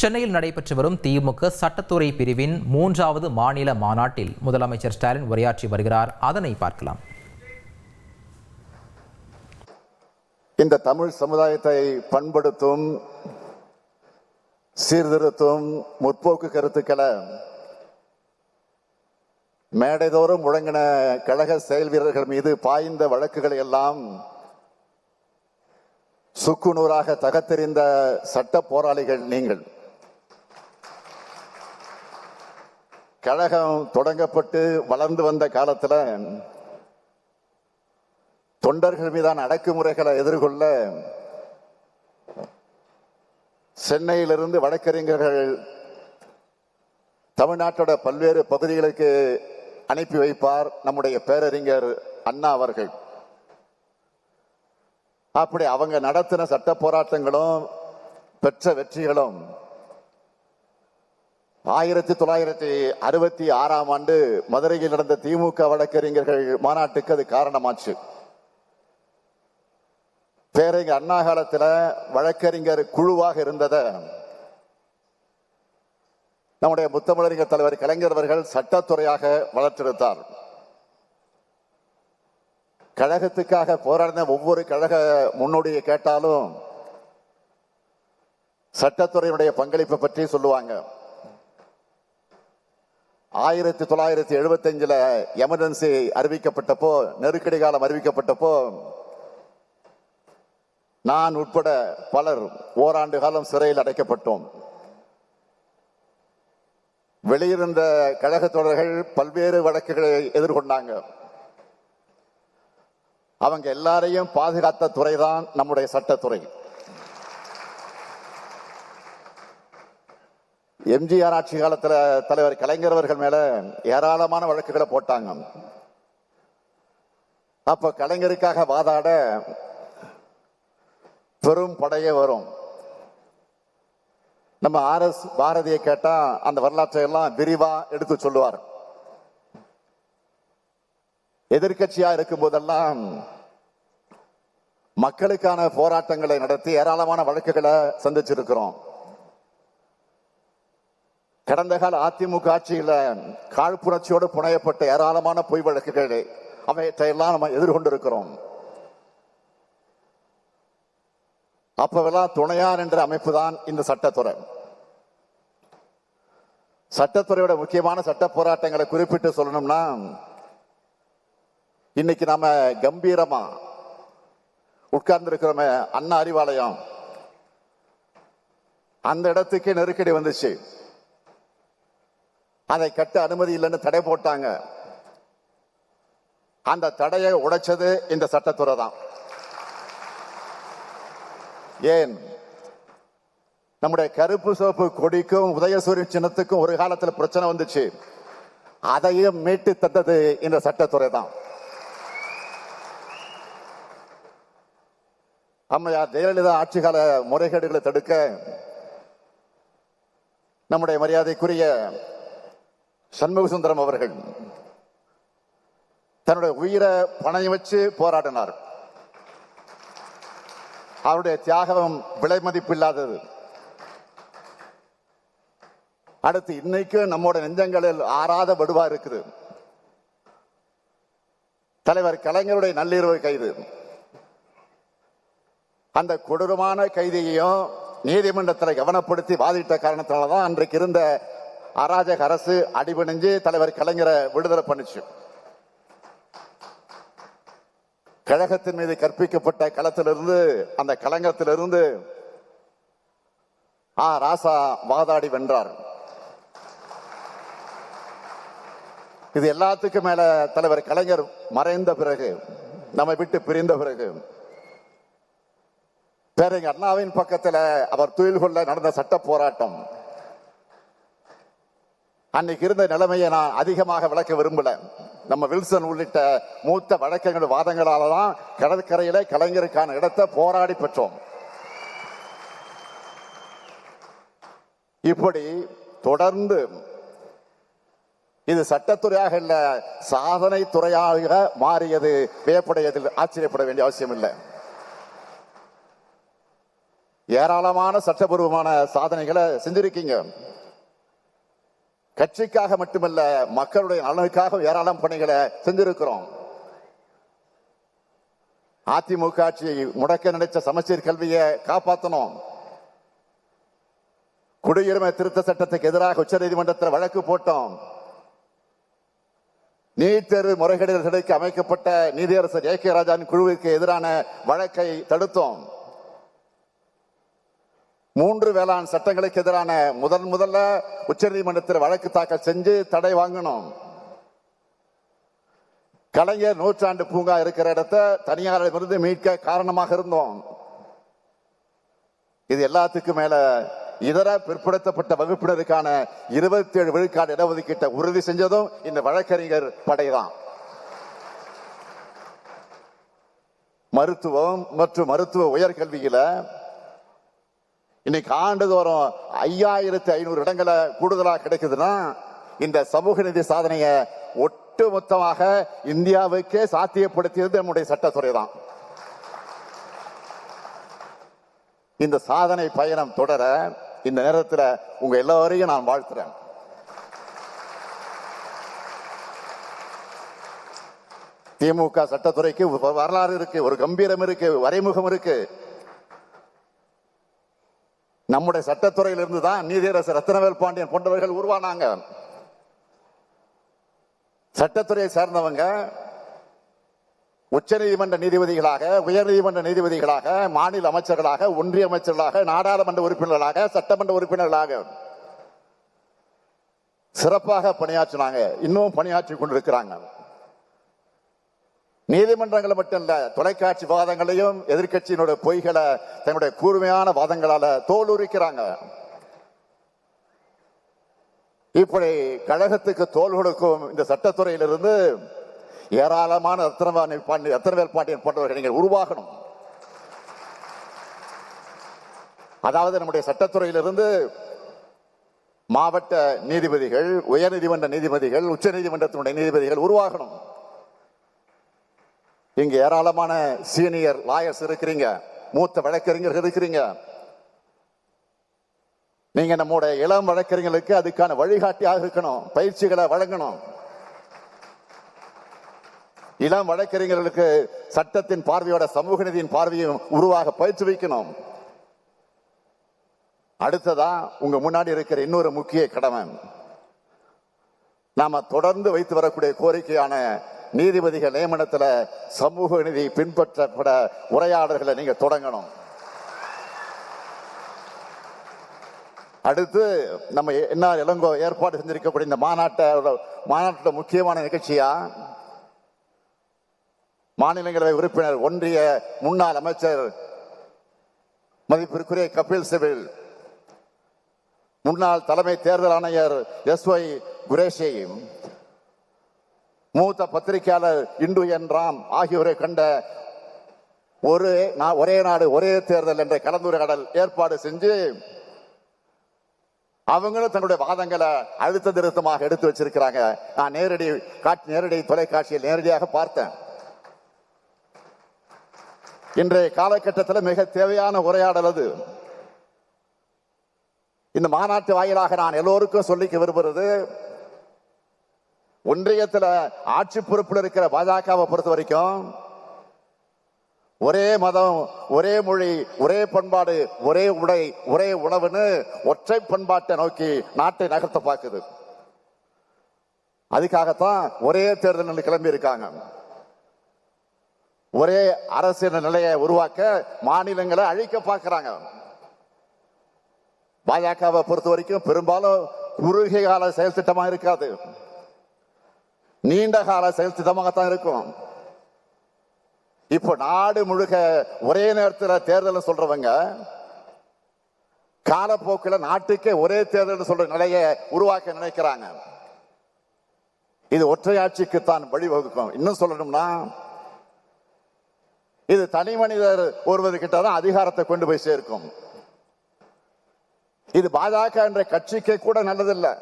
சென்னையில் நடைபெற்று வரும் திமுக சட்டத்துறை பிரிவின் மூன்றாவது மாநில மாநாட்டில் முதலமைச்சர் ஸ்டாலின் உரையாற்றி வருகிறார். அதனை பார்க்கலாம். இந்த தமிழ் சமுதாயத்தை பண்படுத்தும் சீர்திருத்தும் முற்போக்கு கருத்துக்களை மேடைதோறும் முழங்கின கழக செயல் வீரர்கள் மீது பாய்ந்த வழக்குகளை எல்லாம் சுக்குநூறாக தகத்தெறிந்த சட்ட போராளிகள் நீங்கள். கழகம் தொடங்கப்பட்டு வளர்ந்து வந்த காலத்துல தொண்டர்கள் மீதான அடக்குமுறைகளை எதிர்கொள்ள சென்னையிலிருந்து வழக்கறிஞர்கள் தமிழ்நாட்டோட பல்வேறு பகுதிகளுக்கு அனுப்பி வைப்பார் நம்முடைய பேரறிஞர் அண்ணா அவர்கள். அப்படி அவங்க நடத்தின சட்ட போராட்டங்களும் பெற்ற வெற்றிகளும் ஆயிரத்தி தொள்ளாயிரத்தி அறுபத்தி ஆறாம் ஆண்டு மதுரையில் நடந்த திமுக வழக்கறிஞர்கள் மாநாட்டுக்கு அது காரணமாச்சு. பேரறிஞர் அண்ணா காலத்தில் வழக்கறிஞர் குழுவாக இருந்தத நம்முடைய முத்தமிழறிஞர் தலைவர் கலைஞர் அவர்கள் சட்டத்துறையாக வளர்த்தெடுத்தார். கழகத்துக்காக போராடின ஒவ்வொரு கழக முன்னோடியை கேட்டாலும் சட்டத்துறையினுடைய பங்களிப்பை பற்றி சொல்லுவாங்க. ஆயிரத்தி தொள்ளாயிரத்தி எழுபத்தி அஞ்சுல எமர்ஜென்சி அறிவிக்கப்பட்டப்போ நெருக்கடி காலம் அறிவிக்கப்பட்டப்போ நான் உட்பட பலர் ஓராண்டு காலம் சிறையில் அடைக்கப்பட்டோம். வெளியிருந்த கழக தொடர்கள் பல்வேறு வழக்குகளை எதிர்கொண்டாங்க. அவங்க எல்லாரையும் பாதுகாத்த துறைதான் நம்முடைய சட்டத்துறை. எம்ஜிஆர் ஆட்சி காலத்தில் தலைவர் கலைஞர் அவர்கள் மேல ஏராளமான வழக்குகளை போட்டாங்க. அப்ப கலைஞருக்காக வாதாட பெரும் படையே வரும். நம்ம ஆர் எஸ் பாரதியை கேட்டா அந்த வரலாற்றை எல்லாம் விரிவா எடுத்து சொல்லுவார். எதிர்கட்சியா இருக்கும் போதெல்லாம் மக்களுக்கான போராட்டங்களை நடத்தி ஏராளமான வழக்குகளை சந்திச்சிருக்கிறோம். கடந்த கால அதிமுக ஆட்சியில காழ்ப்புணர்ச்சியோடு புனையப்பட்ட ஏராளமான பொய் வழக்குகளை அவையற்றையெல்லாம் நம்ம எதிர்கொண்டிருக்கிறோம். அப்பவெல்லாம் துணையார் என்ற அமைப்பு தான் இந்த சட்டத்துறை. சட்டத்துறையோட முக்கியமான சட்ட போராட்டங்களை குறிப்பிட்டு சொல்லணும்னா இன்னைக்கு நாம கம்பீரமா உட்கார்ந்து இருக்கிறோமே அண்ணா அறிவாலயம். அந்த இடத்துக்கே நெருக்கடி வந்துச்சு. அதை கட்ட அனுமதி இல்லைன்னு தடை போட்டாங்க. அந்த தடையை உடைச்சது இந்த சட்டத்துறை தான். ஏன்? நம்முடைய கருப்பு சோப்பு கொடிக்கும் உதயசூரியன் சின்னத்துக்கும் ஒரு காலத்துல பிரச்சனை வந்துச்சு. அதையும் மீட்டு தந்தது இந்த சட்டத்துறை தான். அம்மையார் ஜெயலலிதா ஆட்சிகால முறைகேடுகளை தடுக்க நம்முடைய மரியாதைக்குரிய சண்முக சுந்தரம் அவர்கள் தன்னுடைய உயிரை பணையம் வச்சு போராடினார். அவருடைய தியாகம் விலை மதிப்பு இல்லாதது. அடுத்து இன்னைக்கு நம்மோட நெஞ்சங்களில் ஆறாத வடுவா இருக்குது. தலைவர் கலைஞருடைய நள்ளிரவு கைது. அந்த கொடூரமான கைதியையும் நீதிமன்றத்தில் கவனப்படுத்தி வாதிட்ட காரணத்தினாலதான் அன்றைக்கு இருந்த அராஜக அரசு அடிபணிஞ்சு தலைவர் கலைஞரை விடுதலை பண்ணுச்சு. கழகத்தின் மீது கற்பிக்கப்பட்ட களத்திலிருந்து அந்த களங்கத்திலிருந்து ஆ. ராசா வாதாடி வென்றார். இது எல்லாத்துக்கும் மேல தலைவர் கலைஞர் மறைந்த பிறகு நம்மை விட்டு பிரிந்த பிறகு பேரங்க அண்ணாவின் பக்கத்துல அவர் துயில் கொள்ள நடந்த சட்ட போராட்டம் அன்னைக்கு இருந்த நிலைமையை நான் அதிகமாக விளக்க விரும்பல. நம்ம வில்சன் உள்ளிட்ட மூத்த வழக்கங்கள் வாதங்களால தான் கடற்கரையில கலைஞருக்கான இடத்தை போராடி பெற்றோம். இப்படி தொடர்ந்து இது சட்டத்துறையாக இல்ல சாதனை துறையாக மாறியது வியப்படையதில் ஆச்சரியப்பட வேண்டிய அவசியம் இல்லை. ஏராளமான சட்டபூர்வமான சாதனைகளை செஞ்சிருக்கீங்க. கட்சிக்காக மட்டுமல்ல மக்களுடைய நலனுக்காக ஏராளம் பணிகளை செஞ்சிருக்கிறோம். அதிமுக ஆட்சி முடக்க நினைச்ச சமச்சீர் கல்வியை காப்பாற்றணும் குடியுரிமை திருத்த சட்டத்துக்கு எதிராக உச்சநீதிமன்றத்தில் வழக்கு போட்டோம். நீட் தேர்வு முறைகேடுகள் அமைக்கப்பட்ட நீதியரசர் ஏ கே ராஜாவின் குழுவிற்கு எதிரான வழக்கை தடுத்தோம். மூன்று வேளாண் சட்டங்களுக்கு எதிரான முதன் முதல்ல உச்சநீதிமன்றத்தில் வழக்கு தாக்கல் செஞ்சு தடை வாங்கணும். கலைஞர் நூற்றாண்டு பூங்கா இருக்கிற இடத்த தனியாரிடமிருந்து மீட்க காரணமாக இருந்தோம். இது எல்லாத்துக்கும் மேல இதர பிற்படுத்தப்பட்ட வகுப்பினருக்கான இருபத்தி ஏழு விழுக்காடு இடஒதுக்கீட்டை உறுதி செஞ்சதும் இந்த வழக்கறிஞர் படைதான். மருத்துவம் மற்றும் மருத்துவ உயர்கல்வியில இன்னைக்கு ஆண்டுதோறும் ஐயாயிரத்தி ஐநூறு இடங்களை கூடுதலாக கிடைக்குதுன்னா இந்த சமூக நிதி சாதனையை ஒட்டு மொத்தமாக இந்தியாவுக்கே சாத்தியப்படுத்தியது நம்முடைய சட்டத்துறை தான். இந்த சாதனை பயணம் தொடர இந்த நேரத்தில் உங்க எல்லாரையும் நான் வாழ்த்துறேன். திமுக சட்டத்துறைக்கு வரலாறு இருக்கு ஒரு கம்பீரம் இருக்கு வரைமுகம் இருக்கு. நம்முடைய சட்டத்துறையிலிருந்து தான் நீதியரசர் ரத்னவேல் பாண்டியன் போன்றவர்கள் உருவானாங்க. சட்டத்துறையை சேர்ந்தவங்க உச்சநீதிமன்ற நீதிபதிகளாக உயர்நீதிமன்ற நீதிபதிகளாக மாநில அமைச்சர்களாக ஒன்றிய அமைச்சர்களாக நாடாளுமன்ற உறுப்பினர்களாக சட்டமன்ற உறுப்பினர்களாக சிறப்பாக பணியாற்றினாங்க. இன்னும் பணியாற்றி கொண்டிருக்கிறாங்க. நீதிமன்றங்களை மட்டும் இல்ல தொலைக்காட்சி வாதங்களையும் எதிர்க்கட்சியினுடைய பொய்களை தன்னுடைய கூர்மையான வாதங்களால தோலுரிக்கிறாங்க. இப்படி கழகத்துக்கு தோல் கொடுக்கும் இந்த சட்டத்துறையிலிருந்து ஏராளமான ரத்னவாணி பாண்டி ரத்னவேல் பாண்டியன் போன்றவர்கள் நீங்கள் உருவாகணும். அதாவது நம்முடைய சட்டத்துறையிலிருந்து மாவட்ட நீதிபதிகள் உயர்நீதிமன்ற நீதிபதிகள் உச்ச நீதிமன்றத்தினுடைய நீதிபதிகள் உருவாகணும். இங்க ஏராளமான சீனியர் லாயர்ஸ் இருக்கிறீங்க. மூத்த வழக்கறிஞர்கள் இருக்கிறீங்க. நீங்க நம்முடைய இளம் வழக்கறிஞர்களுக்கு அதுக்கான வழிகாட்டியாக இருக்கணும். பயிற்சிகளை வழங்கணும். இளம் வழக்கறிஞர்களுக்கு சட்டத்தின் பார்வையோட சமூக நீதியின் பார்வையும் உருவாக பயிற்சி வைக்கணும். அடுத்ததா உங்க முன்னாடி இருக்கிற இன்னொரு முக்கிய கடமை. நாம தொடர்ந்து வைத்து வரக்கூடிய கோரிக்கையான நீதிபதிகள் நியமனத்துல சமூக நீதி பின்பற்றப்பட உரையாடல்களை நீங்க தொடங்கணும். அடுத்து நம்ம என்ன இளங்கோ ஏற்பாடு செஞ்சிருக்கக்கூடிய இந்த மாநாட்ட மாநாட்டில் முக்கியமான நிகழ்ச்சியா? மாநிலங்களவை உறுப்பினர் ஒன்றிய முன்னாள் அமைச்சர் மதிப்பிற்குரிய கபில் சிபில் முன்னாள் தலைமை தேர்தல் ஆணையர் எஸ் ஒய் குரேஷி மூத்த பத்திரிகையாளர் இண்டு என் ராம் ஆகியோரை கண்ட ஒரு ஒரே நாடு ஒரே தேர்தல் என்ற கலந்துரையாடல் ஏற்பாடு செஞ்சு அவங்களும் தன்னுடைய வாதங்களை அழுத்த திருத்தமாக எடுத்து வச்சிருக்கிறாங்க. நான் நேரடி காட்சி நேரடி தொலைக்காட்சியில் நேரடியாக பார்த்தேன். இன்றைய காலகட்டத்தில் மிக தேவையான உரையாடல் அது. இந்த மாநாட்டு வாயிலாக நான் எல்லோருக்கும் சொல்லிக்க விரும்புகிறது ஒன்றியத்தில் ஆட்சி பொறுப்பில் இருக்கிற பாஜகவை பொறுத்த வரைக்கும் ஒரே மதம் ஒரே மொழி ஒரே பண்பாடு ஒரே உடை ஒரே உணவுன்னு ஒற்றை பண்பாட்டை நோக்கி நாட்டை நகர்த்த பார்க்குது. அதுக்காகத்தான் ஒரே தேர்தல் கிளம்பி இருக்காங்க. ஒரே அரசியல் நிலையை உருவாக்க மாநிலங்களை அழிக்க பார்க்கறாங்க. பாஜகவை பொறுத்த வரைக்கும் பெரும்பாலும் குறுகிய கால செயல் திட்டமாக இருக்காது. நீண்ட கால செயல் திட்டமாகத்தான் இருக்கும். இப்போ நாடு முழுக்க ஒரே நேரத்தில் தேர்தல் சொல்றவங்க காலப்போக்கில் நாட்டுக்கே ஒரே தேர்தல் சொல்ற நிலையை உருவாக்க நினைக்கிறாங்க. இது ஒற்றையாட்சிக்கு தான் வழிவகுக்கும். இன்னும் சொல்லணும்னா இது தனி மனிதர் ஒருவர்கிட்ட தான் அதிகாரத்தை கொண்டு போய் சேர்க்கும். இது பாஜக என்ற கட்சிக்கு கூட நல்லதில்லை.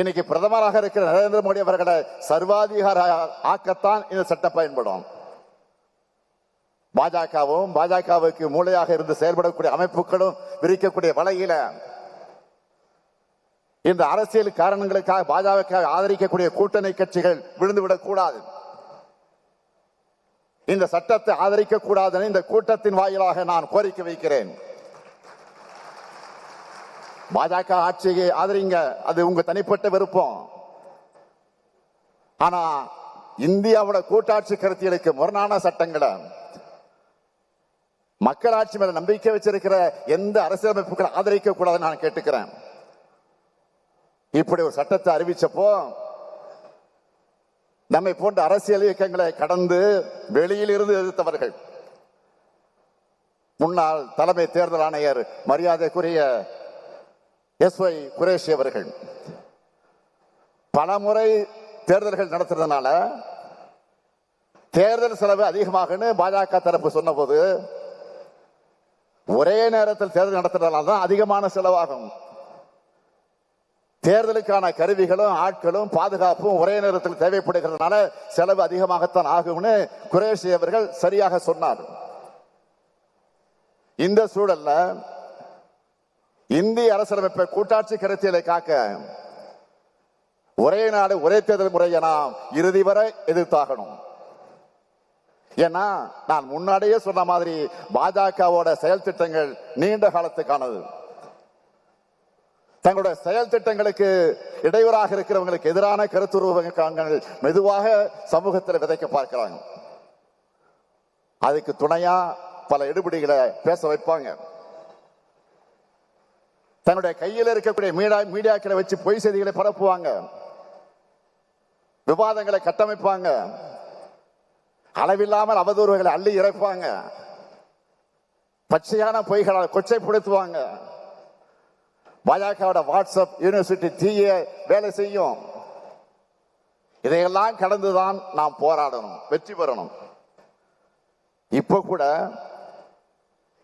இன்னைக்கு பிரதமராக இருக்கிற நரேந்திர மோடி அவர்களை சர்வாதிகார ஆக்கத்தான் இந்த சட்டம் பயன்படும். பாஜகவும் பாஜகவுக்கு மூளையாக இருந்து செயல்படக்கூடிய அமைப்புகளும் விரிக்கக்கூடிய வலையில இந்த அரசியல் காரணங்களுக்காக பாஜக ஆதரிக்கக்கூடிய கூட்டணி கட்சிகள் விழுந்துவிடக் கூடாது இந்த சட்டத்தை ஆதரிக்க கூடாதுன்னு இந்த கூட்டத்தின் வாயிலாக நான் கோரிக்கை வைக்கிறேன். பாஜக ஆட்சியை ஆதரிங்க. அது உங்க தனிப்பட்ட விருப்பம். ஆனா இந்தியாவோட கூட்டாட்சி கருத்தியலுக்கு முரணான சட்டங்களை மக்களாட்சி மேல நம்பிக்கை வச்சிருக்கிற எந்த அரசியலமைப்புகளை ஆதரிக்க கூடாதுன்னு நான் கேட்டுக்கிறேன். இப்படி ஒரு சட்டத்தை அறிவிச்சப்போ நம்மை போன்ற அரசியல் இயக்கங்களை கடந்து வெளியில் இருந்து எதிர்த்தவர்கள். முன்னாள் தலைமை தேர்தல் ஆணையர் மரியாதைக்குரிய எஸ் ஒய் குரேஷி அவர்கள். பலமுறை தேர்தல்கள் நடத்துறதுனால தேர்தல் செலவு அதிகமாகன்னு பாஜக தரப்பு சொன்னபோது ஒரே நேரத்தில் தேர்தல் நடத்துறதுனால தான் அதிகமான செலவாகும். தேர்தலுக்கான கருவிகளும் ஆட்களும் பாதுகாப்பும் ஒரே நேரத்தில் தேவைப்படுகிறதுனால செலவு அதிகமாகத்தான் ஆகும்னு குரேஷி அவர்கள் சரியாக சொன்னார். இந்த சூழல்ல இந்திய அரசியலமைப்பை கூட்டாட்சி கருத்தியலை காக்க ஒரே நாடு ஒரே தேர்தல் முறையை நாம் இறுதி வரை எதிர்த்தாகணும். ஏன்னா நான் முன்னாடியே சொன்ன மாதிரி பாஜகவோட செயல் திட்டங்கள் நீண்ட காலத்துக்கானது. தங்களுடைய செயல் திட்டங்களுக்கு இடையூறாக இருக்கிறவங்களுக்கு எதிரான கருத்துருவங்கள் மெதுவாக சமூகத்தில் விதைக்க பார்க்கிறாங்க. அதுக்கு துணையா பல எடுபடிகளை பேச வைப்பாங்க. தன்னுடைய கையில் இருக்கக்கூடிய மீடியா மீடியாக்களை வச்சு பொய் செய்திகளை பரப்புவாங்க. விவாதங்களை கட்டமைப்பாங்க. அளவில்லாமல் அவதூறுகளை அள்ளி இறைப்பாங்க. பச்சையான பொய்களால் கொச்சைப்படுத்துவாங்க. பாஜகவோட வாட்ஸ்அப் யூனிவர்சிட்டி தீய வேலை செய்யும். இதையெல்லாம் கடந்துதான் நாம் போராடணும் வெற்றி பெறணும். இப்ப கூட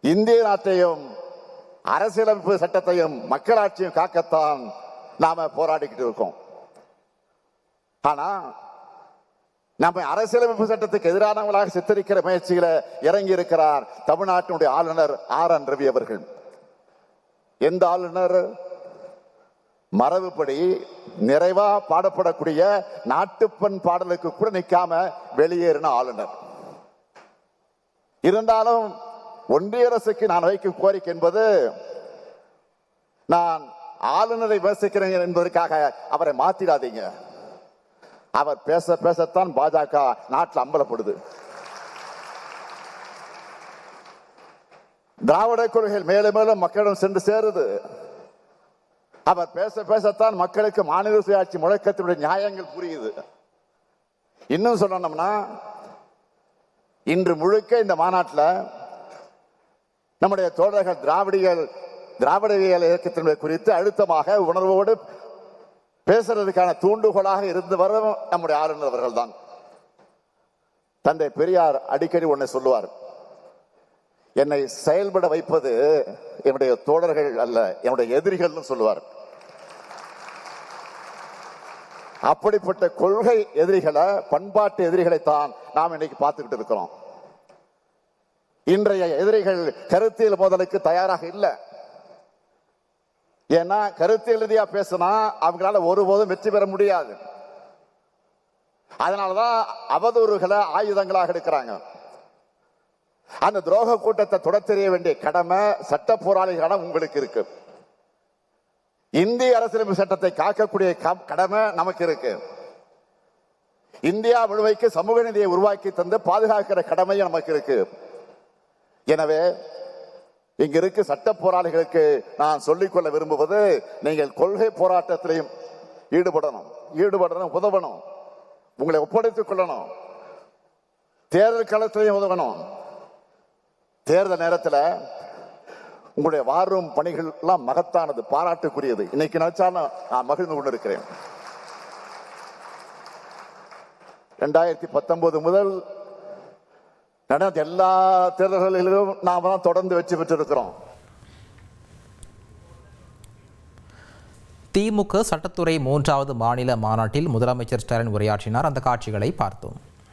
இந்திய நாட்டையும் அரசியலமைப்பு சட்டத்தையும் மக்களாட்சியும் காக்கத்தான் நாம போராடிக்கிட்டு இருக்கோம். ஆனா நம்ம அரசியலமைப்பு சட்டத்துக்கு எதிரானவங்களாக சித்தரிக்கிற முயற்சிகளை இறங்கி இருக்கிறார் தமிழ்நாட்டினுடைய ஆளுநர் ஆர் என் ரவி அவர்கள். எந்த ஆளுநர்? மரபுப்படி நிறைவா பாடப்படக்கூடிய நாட்டுப்பண் பாடலுக்கு கூட நிற்காம வெளியேறின ஆளுநர். இருந்தாலும் ஒன்றிய அரசுக்கு நான் வைக்கும் கோரிக்கை என்பது நான் ஆளுநரை விமர்சிக்கிறேன் என்பதற்காக அவரை மாத்திடாதீங்க அவர் பேச பேசத்தான் பாஜக நாட்டில் அம்பலப்படுது. திராவிட கொள்கைகள் மேலும் மேலும் மக்களிடம் சென்று சேருது. அவர் பேச பேசத்தான் மக்களுக்கு மாநில சுயாட்சி முழக்கத்தினுடைய நியாயங்கள் புரியுது. இன்னும் சொல்லணும்னா இன்று முழுக்க இந்த மாநாட்டில் நம்முடைய தோழர்கள் திராவிடிகள் திராவிடவியல் இயக்கத்தினுடைய குறித்து அழுத்தமாக உணர்வோடு பேசுறதுக்கான தூண்டுகோலாக இருந்து வரும் நம்முடைய ஆளுநர் அவர்கள் தான் தந்தை பெரியார் அடிக்கடி ஒன்றை சொல்லுவார் என்னை செயல்பட வைப்பது என்னுடைய தோழர்கள் அல்ல என்னுடைய எதிரிகள்னு சொல்லுவார். அப்படிப்பட்ட கொள்கை எதிரிகளை பண்பாட்டு எதிரிகளை தான் நாம் இன்னைக்கு பார்த்துக்கிட்டு இருக்கிறோம். இன்றைய எதிரிகள் கருத்தியல் மோதலுக்கு தயாராக இல்லை. ஏன்னா கருத்தியல் ரீதியா பேசினா அவங்களால ஒருபோதும் வெற்றி பெற முடியாது. அதனாலதான் அவதூறுகளை ஆயுதங்களாக எடுக்கிறாங்க. அந்த துரோக கூட்டத்தை தொடர் தெரிய வேண்டிய கடமை சட்ட போராளிகளிடம் உங்களுக்கு இருக்கு. இந்திய அரசியலமைப்பு சட்டத்தை காக்கக்கூடிய க- கடமை நமக்கு இருக்கு. இந்தியா முழுமைக்கு சமூக நிதியை உருவாக்கி தந்து பாதுகாக்கிற கடமையும் நமக்கு இருக்கு. எனவே இங்க இருக்கு சட்ட போராளிகளுக்கு நான் சொல்லிக்கொள்ள விரும்புவது நீங்கள் கொள்கை போராட்டத்திலையும் ஈடுபடணும். ஈடுபடணும் உதவணும். உங்களை ஒப்படைத்துக் கொள்ளணும். தேர்தல் களத்திலையும் உதவணும். தேர்தல் நேரத்தில் உங்களுடைய வாரும் பணிகள் எல்லாம் மகத்தானது பாராட்டுக்குரியது. இன்னைக்கு நினைச்சாலும் நான் மகிழ்ந்து கொண்டிருக்கிறேன். ரெண்டாயிரத்தி பத்தொன்பது முதல் நடந்த எல்லா தேர்தல்களிலும் நாம தான் தொடர்ந்து வெற்றி பெற்றிருக்கிறோம். திமுக சட்டத்துறை மூன்றாவது மாநில மாநாட்டில் முதலமைச்சர் ஸ்டாலின் உரையாற்றினார். அந்த காட்சிகளை பார்த்தோம்.